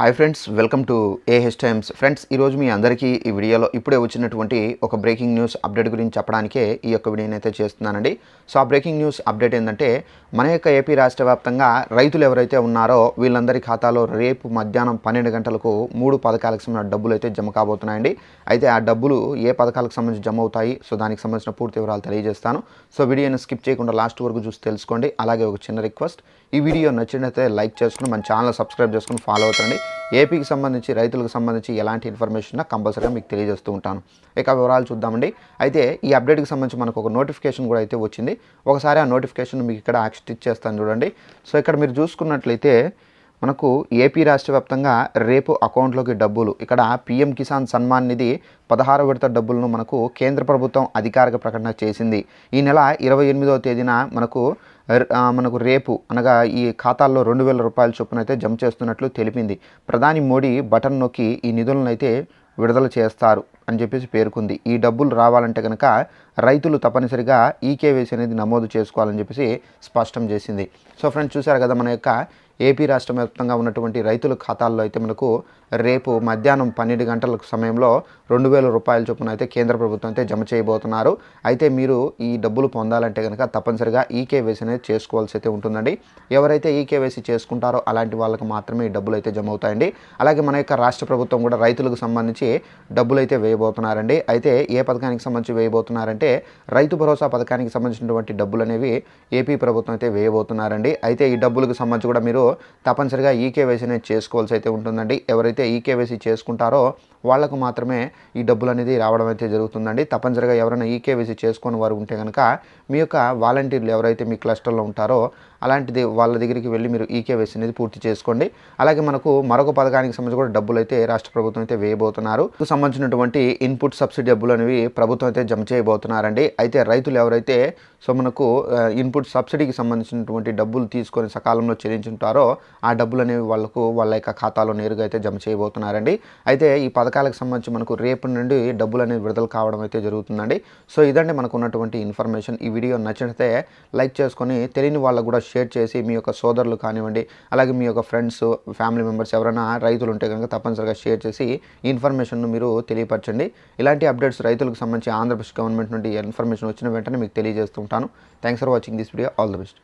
Hi friends welcome to AH Times. Friends ఈరోజు మీ అందరికీ ఈ వీడియోలో ఇప్పుడే వచ్చినటువంటి ఒక బ్రేకింగ్ న్యూస్ అప్డేట్ గురించి చెప్పడానికే ఈ యొక్క వీడియోని అయితే చేస్తున్నానండి. సో ఆ బ్రేకింగ్ న్యూస్ అప్డేట్ ఏంటంటే మన యొక్క ఏపీ రాష్ట్ర వ్యాప్తంగా రైతులు ఎవరైతే ఉన్నారో వీళ్ళందరి ఖాతాలో రేపు మధ్యాహ్నం పన్నెండు గంటలకు మూడు పథకాలకు సంబంధించిన డబ్బులు అయితే జమ కాబోతున్నాయండి. అయితే ఆ డబ్బులు ఏ పథకాలకు సంబంధించి జమ అవుతాయి? సో దానికి సంబంధించిన పూర్తి వివరాలు తెలియజేస్తాను. సో వీడియోని స్కిప్ చేయకుండా లాస్ట్ వరకు చూసి తెలుసుకోండి. అలాగే ఒక చిన్న రిక్వెస్ట్ ఈ వీడియో నచ్చినట్లయితే లైక్ చేసుకుని మన ఛానల్ సబ్స్క్రైబ్ చేసుకుని ఫాలో అవుతండి ఏపీకి సంబంధించి రైతులకు సంబంధించి ఎలాంటి ఇన్ఫర్మేషన్ కంపల్సరీగా మీకు తెలియజేస్తూ ఉంటాను. ఇక వివరాలు చూద్దామండి. అయితే ఈ అప్డేట్కి సంబంధించి మనకు ఒక నోటిఫికేషన్ కూడా అయితే వచ్చింది. ఒకసారి ఆ నోటిఫికేషన్ మీకు ఇక్కడ స్టిచ్ చేస్తాను చూడండి. సో ఇక్కడ మీరు చూసుకున్నట్లయితే మనకు ఏపీ రాష్ట్ర వ్యాప్తంగా రేపు అకౌంట్లోకి డబ్బులు ఇక్కడ పీఎం కిసాన్ సన్మాన్ నిధి పదహారు విడత డబ్బులను మనకు కేంద్ర ప్రభుత్వం అధికారిక ప్రకటన చేసింది. ఈ నెల ఇరవై ఎనిమిదవ తేదీన మనకు మనకు రేపు అనగా ఈ ఖాతాల్లో రెండు వేల రూపాయల చొప్పున అయితే జమ చేస్తున్నట్లు తెలిపింది. ప్రధాని మోడీ బటన్ నొక్కి ఈ నిధులను అయితే విడుదల చేస్తారు అని చెప్పేసి పేర్కొంది. ఈ డబ్బులు రావాలంటే కనుక రైతులు తప్పనిసరిగా ఈకేవైసీ అనేది నమోదు చేసుకోవాలని చెప్పేసి స్పష్టం చేసింది. సో ఫ్రెండ్స్ చూసారు కదా మన యొక్క ఏపీ రాష్ట్ర వ్యాప్తంగా ఉన్నటువంటి రైతుల ఖాతాల్లో అయితే మనకు రేపు మధ్యాహ్నం పన్నెండు గంటల సమయంలో రెండు వేల రూపాయల చొప్పున అయితే కేంద్ర ప్రభుత్వం అయితే జమ చేయబోతున్నారు. అయితే మీరు ఈ డబ్బులు పొందాలంటే కనుక తప్పనిసరిగా ఈకేవైసీ అనేది చేసుకోవాల్సి అయితే ఉంటుందండి. ఎవరైతే ఈకేవైసీ చేసుకుంటారో అలాంటి వాళ్ళకి మాత్రమే ఈ డబ్బులు అయితే జమ అవుతాయండి. అలాగే మన యొక్క రాష్ట్ర ప్రభుత్వం కూడా రైతులకు సంబంధించి డబ్బులు అయితే వేయబోతున్నారండి. అయితే ఏ పథకానికి సంబంధించి వేయబోతున్నారంటే రైతు భరోసా పథకానికి సంబంధించినటువంటి డబ్బులు అనేవి ఏపీ ప్రభుత్వం అయితే వేయబోతున్నారండి. అయితే ఈ డబ్బులకు సంబంధించి కూడా మీరు తప్పనిసరిగా ఈకేవైసీ అనేది చేసుకోవాల్సి అయితే ఉంటుందండి. ఎవరైతే ఈకేవైసీ చేసుకుంటారో వాళ్ళకు మాత్రమే ఈ డబ్బులు అనేది రావడం అయితే జరుగుతుందండి. తప్పనిసరిగా ఎవరైనా ఈకేవైసీ చేసుకొని వారు ఉంటే కనుక మీ యొక్క వాలంటీర్లు ఎవరైతే మీ క్లస్టర్లో ఉంటారో అలాంటిది వాళ్ళ దగ్గరికి వెళ్ళి మీరు ఈకేవైసీ అనేది పూర్తి చేసుకోండి. అలాగే మనకు మరొక పథకానికి సంబంధించి కూడా డబ్బులు అయితే రాష్ట్ర ప్రభుత్వం అయితే వేయబోతున్నారు. సంబంధించినటువంటి ఇన్పుట్ సబ్సిడీ డబ్బులు అనేవి ప్రభుత్వం అయితే జమ చేయబోతున్నారండి. అయితే రైతులు ఎవరైతే సో మనకు ఇన్పుట్ సబ్సిడీకి సంబంధించినటువంటి డబ్బులు తీసుకొని సకాలంలో చెల్లించుంటారో ఆ డబ్బులు అనేవి వాళ్ళకు వాళ్ళ యొక్క ఖాతాలో నేరుగా అయితే జమ చేయబోతున్నారండి. అయితే ఈ పథకాలకు సంబంధించి మనకు రేపు నుండి డబ్బులు అనేవి విడుదల కావడం అయితే జరుగుతుందండి. సో ఇదండి మనకు ఉన్నటువంటి ఇన్ఫర్మేషన్. ఈ వీడియో నచ్చితే లైక్ చేసుకొని తెలియని వాళ్ళకు కూడా షేర్ చేసి మీ యొక్క సోదరులు కానివ్వండి అలాగే మీ యొక్క ఫ్రెండ్స్ ఫ్యామిలీ మెంబర్స్ ఎవరైనా రైతులు ఉంటే కనుక తప్పనిసరిగా షేర్ చేసి ఈ ఇన్ఫర్మేషన్ను మీరు తెలియపరచండి. ఇలాంటి అప్డేట్స్ రైతులకు సంబంధించి ఆంధ్రప్రదేశ్ గవర్నమెంట్ నుండి ఇన్ఫర్మేషన్ వచ్చిన వెంటనే మీకు తెలియజేస్తుంటాను thanks for watching this video. All the best.